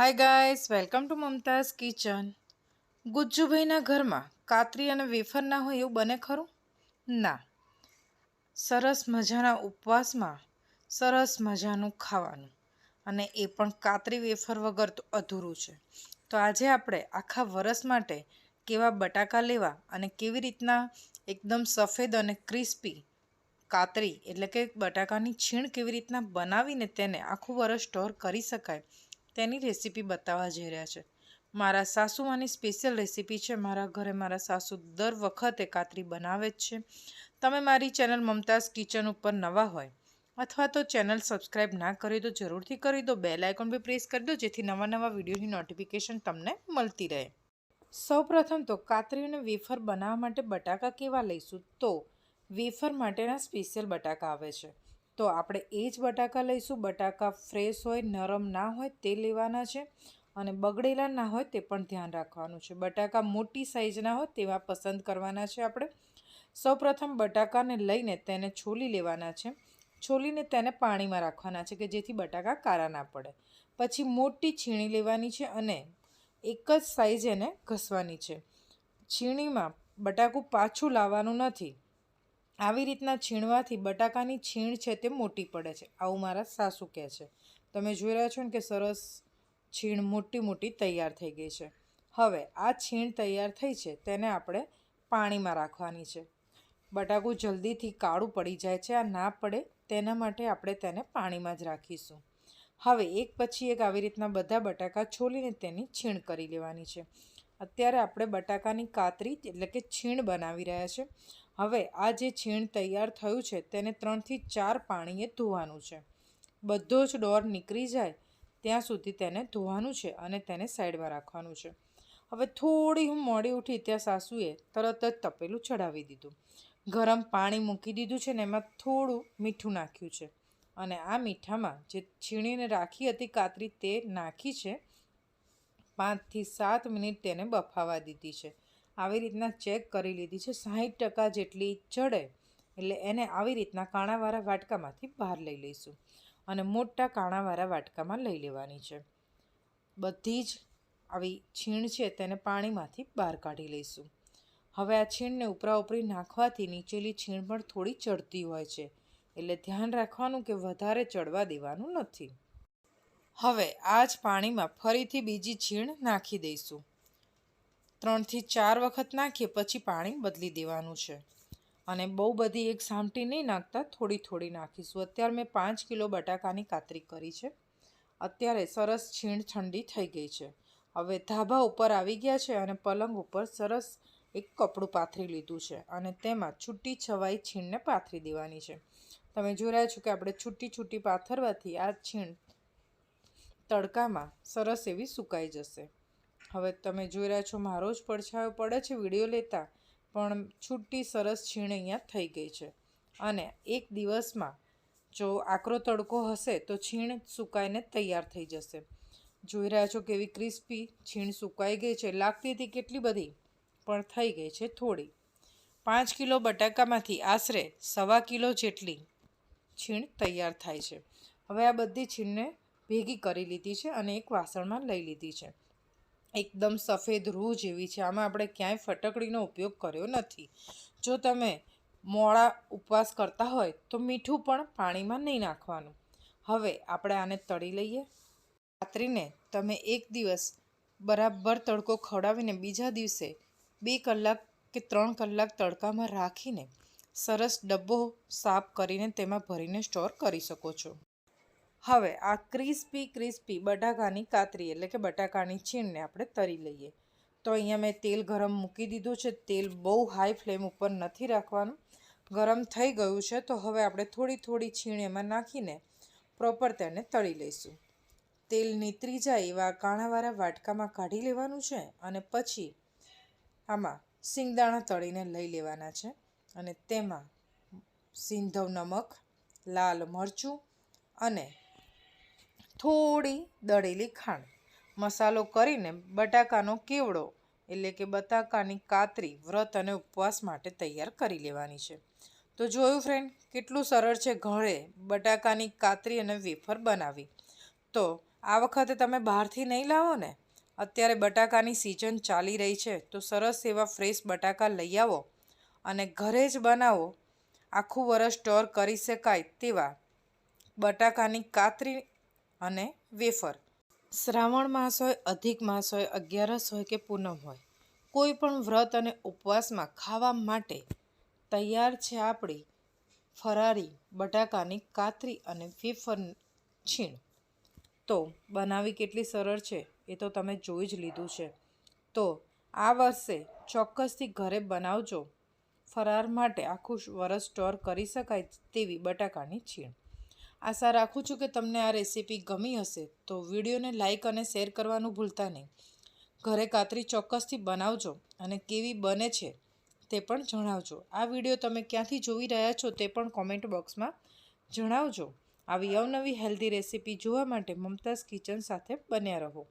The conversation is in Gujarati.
Hi guys welcome to Mumtaz kitchen ગુજ્જુભાઈના ઘરમાં કાતરી અને વેફર ના હોય એવું બને ખરું? ના. સરસ મજાના ઉપવાસમાં સરસ મજાનું ખાવાનું અને એ પણ કાતરી વેફર વગર તો અધૂરું છે. તો આજે આપણે આખા વરસ માટે કેવા બટાકા લેવા અને કેવી રીતના એકદમ સફેદ અને ક્રિસ્પી કાતરી એટલે કે બટાકાની છીણ કેવી રીતના બનાવીને તેને આખું વરસ સ્ટોર કરી શકાય તેની રેસીપી બતાવવા જઈ રહ્યા છે. મારા સાસુમાની સ્પેશિયલ રેસીપી છે. મારા ઘરે મારા સાસુ દર વખતે કાતરી બનાવે જ છે. તમે મારી ચેનલ મમતાઝ કિચન ઉપર નવા હોય અથવા તો ચેનલ સબસ્ક્રાઈબ ના કરી દો, જરૂરથી કરી દો. બેલ આઇકોન બી પ્રેસ કરી દો, જેથી નવા નવા વિડીયોની નોટિફિકેશન તમને મળતી રહે. સૌપ્રથમ તો કાતરી અને વેફર બનાવવા માટે બટાકા કેવા લઈશું? તો વેફર માટેના સ્પેશિયલ બટાકા આવે છે. તો આપણે એ જ બટાકા લઈશું. બટાકા ફ્રેશ હોય, નરમ ના હોય તે લેવાના છે અને બગડેલા ના હોય તે પણ ધ્યાન રાખવાનું છે. બટાકા મોટી સાઈઝના હોય તેવા પસંદ કરવાના છે આપણે. સૌપ્રથમ બટાકાને લઈને તેને છોલી લેવાના છે. છોલીને તેને પાણીમાં રાખવાના છે કે જેથી બટાકા કારા ના પડે. પછી મોટી છીણી લેવાની છે અને એક જ સાઇઝ એને ઘસવાની છે. છીણીમાં બટાકું પાછું લાવવાનું નથી. આવી રીતના છીણવાથી બટાકાની છીણ છે તે મોટી પડે છે. આવું મારા સાસુ કહે છે. તમે જોઈ રહ્યા છો ને કે સરસ છીણ મોટી મોટી તૈયાર થઈ ગઈ છે. હવે આ છીણ તૈયાર થઈ છે તેને આપણે પાણીમાં રાખવાની છે. બટાકું જલ્દીથી કાળું પડી જાય છે, આ ના પડે તેના માટે આપણે તેને પાણીમાં જ રાખીશું. હવે એક પછી એક આવી રીતના બધા બટાકા છોલીને તેની છીણ કરી લેવાની છે. અત્યારે આપણે બટાકાની કાતરી, એટલે કે છીણ બનાવી રહ્યા છે. હવે આ જે છીણ તૈયાર થયું છે, તેને ત્રણથી ચાર પાણીએ ધોવાનું છે. બધો જ ડોર નીકળી જાય, ત્યાં સુધી તેને ધોવાનું છે અને તેને સાઈડમાં રાખવાનું છે. હવે થોડી હું મોડી ઉઠી, ત્યાં સાસુએ તરત જ તપેલું ચડાવી દીધું. ગરમ પાણી મૂકી દીધું છે ને, એમાં થોડું મીઠું નાખ્યું છે. અને આ મીઠામાં જે છીણીને રાખી હતી કાતરી, તે નાખી છે. પાંચથી સાત મિનિટ તેને બફાવા દીધી છે. આવી રીતના ચેક કરી લીધી છે. સાહીઠ ટકા જેટલી ચડે એટલે એને આવી રીતના કાણાવાળા વાટકામાંથી બહાર લઈ લઈશું અને મોટા કાણાવાળા વાટકામાં લઈ લેવાની છે. બધી જ આવી છીણ છે તેને પાણીમાંથી બહાર કાઢી લઈશું. હવે આ છીણને ઉપરા ઉપરી નાખવાથી નીચેલી છીણ પણ થોડી ચડતી હોય છે. એટલે ધ્યાન રાખવાનું કે વધારે ચડવા દેવાનું નથી. હવે આ જ પાણીમાં ફરીથી બીજી છીણ નાખી દઈશું. ત્રણથી ચાર વખત નાખીએ પછી પાણી બદલી દેવાનું છે. અને બહુ બધી એક સામટી નહીં નાખતા, થોડી થોડી નાખીશું. અત્યારે મેં પાંચ કિલો બટાકાની કાતરી કરી છે. અત્યારે સરસ છીણ ઠંડી થઈ ગઈ છે. હવે ધાબા ઉપર આવી ગયા છે અને પલંગ ઉપર સરસ એક કપડું પાથરી લીધું છે અને તેમાં છૂટી છવાઈ છીણને પાથરી દેવાની છે. તમે જોઈ રહ્યા છો કે આપણે છૂટી છૂટી પાથરવાથી આ છીણ તડકામાં સરસ એવી સુકાઈ જશે. હવે તમે જોઈ રહ્યા છો મારો જ પડછાયો પડે છે વીડિયો લેતા, પણ છૂટી સરસ છીણ અહીંયા થઈ ગઈ છે. અને એક દિવસમાં જો આકરો તડકો હશે તો છીણ સુકાઈને તૈયાર થઈ જશે. જોઈ રહ્યા છો કેવી ક્રિસ્પી છીણ સુકાઈ ગઈ છે. લાગતી હતી કેટલી બધી, પણ થઈ ગઈ છે થોડી. પાંચ કિલો બટાકામાંથી આશરે સવા કિલો જેટલી છીણ તૈયાર થાય છે. હવે આ બધી છીણને ભેગી કરી લીધી છે અને એક વાસણમાં લઈ લીધી છે. એકદમ સફેદ રૂ જેવી છે. આમાં આપણે ક્યાંય ફટકડીનો ઉપયોગ કર્યો નથી. જો તમે મોળા ઉપવાસ કરતા હોય તો મીઠું પણ પાણીમાં નહીં નાખવાનું. હવે આપણે આને તળી લઈએ. રાત્રિને તમે એક દિવસ બરાબર તડકો ખવડાવીને બીજા દિવસે બે કલાક કે ત્રણ કલાક તડકામાં રાખીને સરસ ડબ્બો સાફ કરીને તેમાં ભરીને સ્ટોર કરી શકો છો. હવે આ ક્રિસ્પી ક્રિસ્પી બટાકાની કાતરી, એટલે કે બટાકાની છીણને આપણે તરી લઈએ. તો અહીંયા મેં તેલ ગરમ મૂકી દીધું છે. તેલ બહુ હાઈ ફ્લેમ ઉપર નથી રાખવાનું. ગરમ થઈ ગયું છે, તો હવે આપણે થોડી થોડી છીણ એમાં નાખીને પ્રોપર તેને તળી લઈશું. તેલ નીતરી જાય એવા કાણાવાળા વાટકામાં કાઢી લેવાનું છે અને પછી આમાં સિંગદાણા તળીને લઈ લેવાના છે અને તેમાં સિંધવ નમક, લાલ મરચું અને થોડી દળેલી ખાંડ મસાલો કરીને બટાકાનો કેવડો, એટલે કે બટાકાની કાતરી, વ્રત અને ઉપવાસ માટે તૈયાર કરી લેવાની છે. તો જોયું ફ્રેન્ડ કેટલું સરળ છે ઘરે બટાકાની કાતરી અને વેફર બનાવી તો આ વખતે તમે બહારથી નહીં લાવો ને? અત્યારે બટાકાની સિઝન ચાલી રહી છે, તો સરસ એવા ફ્રેશ બટાકા લઈ આવો અને ઘરે જ બનાવો. આખું વરસ સ્ટોર કરી શકાય તેવા બટાકાની કાતરી અને વેફર. શ્રાવણ માસ હોય, અધિક માસ હોય, અગિયારસ હોય કે પૂનમ હોય, કોઈ પણ વ્રત અને ઉપવાસમાં ખાવા માટે તૈયાર છે આપણી ફરારી બટાકાની કાતરી અને વેફર છીણ. તો બનાવી કેટલી સરળ છે એ તો તમે જોઈ જ લીધું છે. તો આ વર્ષે ચોક્કસથી ઘરે બનાવજો. ફરાર માટે આખું વરસ સ્ટોર કરી શકાય તેવી બટાકાની છીણ. આશા રાખું છું કે તમને આ રેસીપી ગમી હશે. તો વિડીયોને લાઇક અને શેર કરવાનું ભૂલતા નહીં. ઘરે કાતરી ચોક્કસથી બનાવજો અને કેવી બને છે તે પણ જણાવજો. આ વીડિયો તમે ક્યાંથી જોઈ રહ્યા છો તે પણ કોમેન્ટ બોક્સમાં જણાવજો. આવી અવનવી હેલ્ધી રેસીપી જોવા માટે મમતાઝ કિચન સાથે બન્યા રહો.